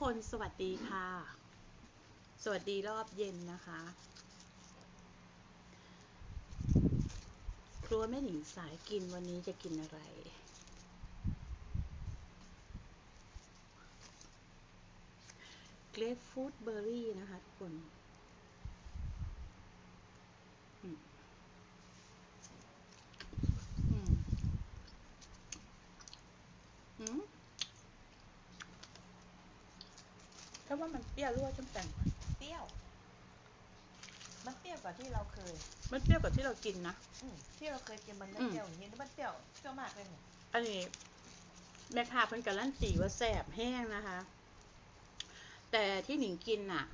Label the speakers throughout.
Speaker 1: คนสวัสดีค่ะ สวัสดีรอบเย็นนะคะ ครัวแม่หนิงสายกินวันนี้จะกินอะไร เกรฟฟูดเบอร์รี่นะคะทุกคน อืมอืมอืม ถ้าว่ามันเปรี้ยวหรั่วาจำแต่ง
Speaker 2: เปรี้ยว มันเปรี้ยวกว่าที่เราเคย
Speaker 1: มันเปรี้ยวกว่าที่เรากินนะ
Speaker 2: อืมที่เราเคยกินมันไม่
Speaker 1: อืม
Speaker 2: เปรี้ยวอย่างนี้นี่มันเปรี้ยวเปรี้ยวมากเลยเนี่ย
Speaker 1: อันนี้แม่ค้าเพิ่นการันตีว่าแซ่บแห้งนะคะ แต่ที่หนิงกินน่ะ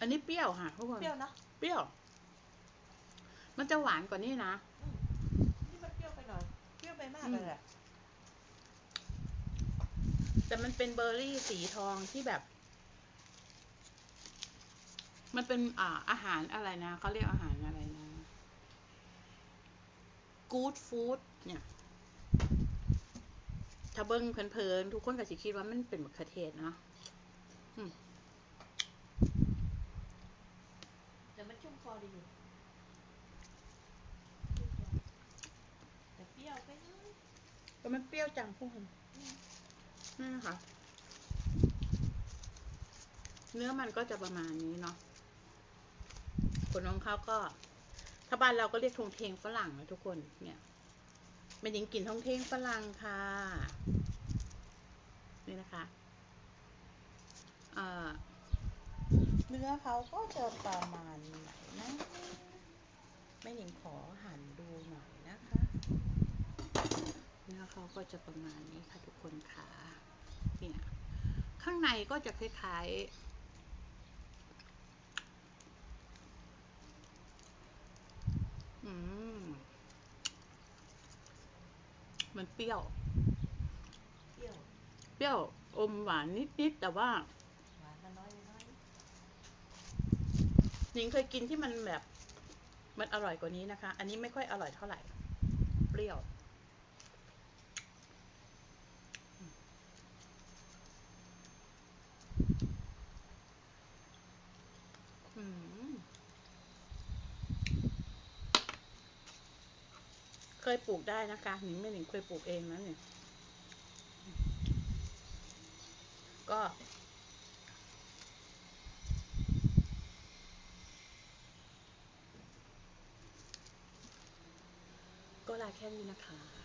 Speaker 1: อันนี้เปรี้ยวค่ะทุกคน
Speaker 2: เปรี้ยวเนอะ
Speaker 1: เปรี้ยว มันจะหวานกว่านี้นะ
Speaker 2: อืมนี่มันเปรี้ยวไปหน่อยเปรี้ยวไปมากเลยอะ
Speaker 1: แต่มันเป็นเบอร์รี่สีทองที่แบบ มันเป็นอ่าอาหารอะไรนะเขาเรียกอาหารอะไรนะกู๊ดฟู้ดเนี่ยถ้าเบิ้งเพลินๆทุกคนก็สิคิดว่ามันเป็นมะเขือเทศเนาะอืม
Speaker 2: แต่มันชุ่มคอดีอยู่แต่เปรี้ยวไปหน่อย
Speaker 1: แต่มันเปรี้ยวจังพวกมัน
Speaker 2: อืม
Speaker 1: นี่นะคะเนื้อมันก็จะประมาณนี้เนาะผลของเขาก็ ถ้าบ้านเราก็เรียกทงเทงฝรั่งนะทุกคน เนี่ยเป็นหญิงกลิ่นทงเทงฝรั่งค่ะ นี่นะคะเนื้อเขาก็จะประมาณไหนนะแม่หญิงขอหันดูหน่อยนะคะ เนื้อเขาก็จะประมาณนี้ค่ะทุกคนค่ะเนี่ย ข้างในก็จะคล้ายๆอืมมันเปรี้ยว
Speaker 2: เปรี้ยว
Speaker 1: เปรี้ยวอมหวานนิดๆแต่ว่า
Speaker 2: หวานมาน้อยน้อย
Speaker 1: หนิงเคยกินที่มันแบบ มันอร่อยกว่านี้นะคะ อันนี้ไม่ค่อยอร่อยเท่าไหร่ เปรี้ยว เคยปลูกได้นะคะหนิงไม่หนิงเคยปลูกเองนะเนี่ยก็ ก็ลาแค่นี้นะคะ